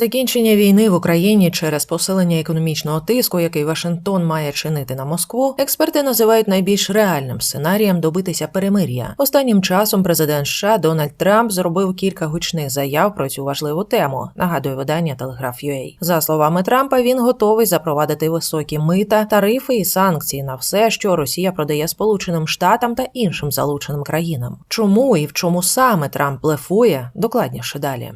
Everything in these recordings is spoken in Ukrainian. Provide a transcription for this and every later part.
Закінчення війни в Україні через посилення економічного тиску, який Вашингтон має чинити на Москву, експерти називають найбільш реальним сценарієм добитися перемир'я. Останнім часом президент США Дональд Трамп зробив кілька гучних заяв про цю важливу тему. Нагадує видання Telegraph.ua. За словами Трампа, він готовий запровадити високі мита, тарифи і санкції на все, що Росія продає Сполученим Штатам та іншим залученим країнам. Чому і в чому саме Трамп блефує? Докладніше далі.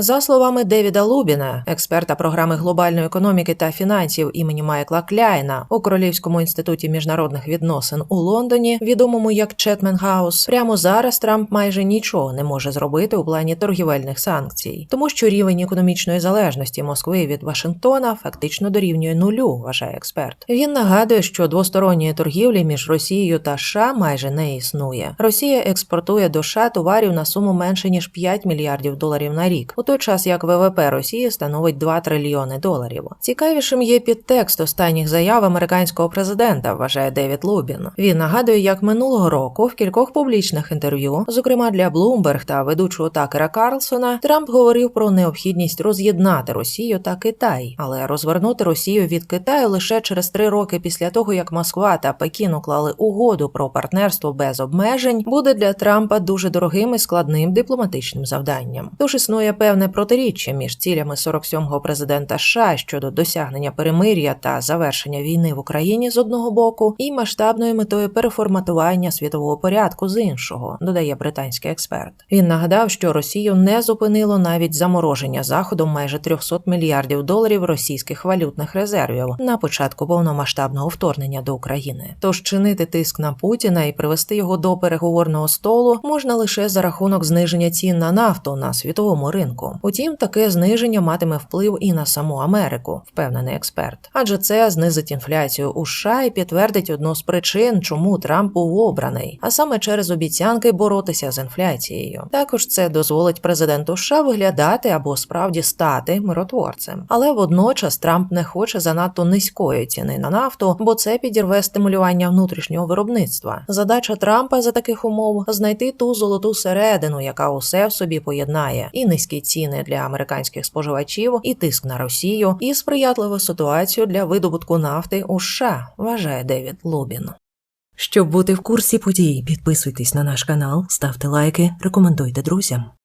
За словами Девіда Лубіна, експерта програми глобальної економіки та фінансів імені Майкла Кляйна у Королівському інституті міжнародних відносин у Лондоні, відомому як Четмен Хаус, прямо зараз Трамп майже нічого не може зробити у плані торгівельних санкцій, тому що рівень економічної залежності Москви від Вашингтона фактично дорівнює нулю, вважає експерт. Він нагадує, що двосторонньої торгівлі між Росією та США майже не існує. Росія експортує до США товарів на суму менше ніж 5 мільярдів доларів на рік. Той час як ВВП Росії становить 2 трильйони доларів. Цікавішим є підтекст останніх заяв американського президента, вважає Девід Лубін. Він нагадує, як минулого року в кількох публічних інтерв'ю, зокрема для Bloomberg та ведучого Такера Карлсона, Трамп говорив про необхідність роз'єднати Росію та Китай, але розвернути Росію від Китаю лише через три роки після того, як Москва та Пекін уклали угоду про партнерство без обмежень, буде для Трампа дуже дорогим і складним дипломатичним завданням. Тож існує певне протиріччя між цілями 47-го президента США щодо досягнення перемир'я та завершення війни в Україні з одного боку, і масштабною метою переформатування світового порядку з іншого, додає британський експерт. Він нагадав, що Росію не зупинило навіть замороження заходом майже 300 мільярдів доларів російських валютних резервів на початку повномасштабного вторгнення до України. Тож чинити тиск на Путіна і привести його до переговорного столу можна лише за рахунок зниження цін на нафту на світовому ринку. Утім, таке зниження матиме вплив і на саму Америку, впевнений експерт. Адже це знизить інфляцію у США і підтвердить одну з причин, чому Трамп був обраний, а саме через обіцянки боротися з інфляцією. Також це дозволить президенту США виглядати або справді стати миротворцем. Але водночас Трамп не хоче занадто низької ціни на нафту, бо це підірве стимулювання внутрішнього виробництва. Задача Трампа за таких умов знайти ту золоту середину, яка усе в собі поєднає, і низькі ціни для американських споживачів, і тиск на Росію, і сприятливу ситуацію для видобутку нафти у США, вважає Девід Лубін. Щоб бути в курсі подій, підписуйтесь на наш канал, ставте лайки, рекомендуйте друзям.